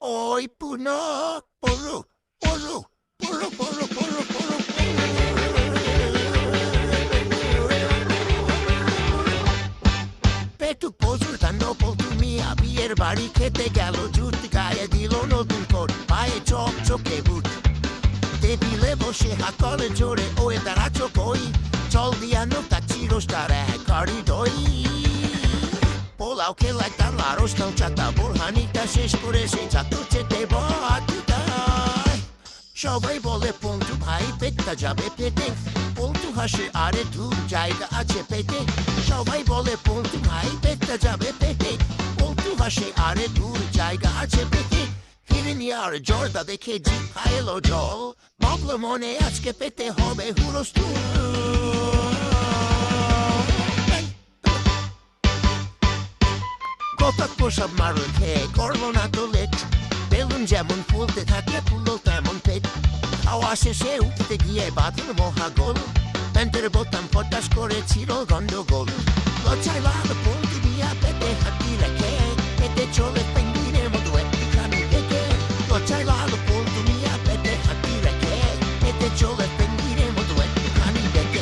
ওই পুনো পড়ু পড়ু পড়ু পড়ু পড়ু পড়ু পেটু প্রচুর কাণ্ড তুমি বিয়ের বাড়ি খেতে গেল জুত গায়ে দিল নতুন কোট পায়ে চক চোখে বুট টেবিলে বসে হাত করে জোরে ওয়ে দাঁড়াচ্ছ কই চল দিয়ানো তার চিরস্টার এক গাড়ি দই পোলাও খেলায় তার আরস নাও চাতা বোরহানিটা শেষ করে সে চাতু সবাই বলে পন্টু ভাই, পেটটা যাবে পেটে। পন্টু হাসে, আরে দূর জায়গা আছে পেটে। সবাই বলে পন্টু ভাই, পেটটা যাবে পেটে। পন্টু হাসে, আরে দূর জায়গা আছে পেটে। হিরিনি আর জর্দা দেখে জি খাইলো জল। ভাবলো, মনে আজকে পেতে হবে হুরস্তুল কতক প্রসব মারুন খেয়ে করল না তো লেট বেলুন যেমন ফুলতে থাকে ফুললো তেমন পেট হাওয়া শেষে উঠতে গিয়ে বাঁধল মহাগোল প্যান্টের বোতাম ফটাস করেছিল গন্ডগোল লজ্জায় লাল পন্থী দিয়া পেটে হাতি রেখে পেটে চলে পেঙ্গিনের মতো একটুখানি দেখে লজ্জায় লাল পন্থী দিয়া পেটে হাতি রেখে চলে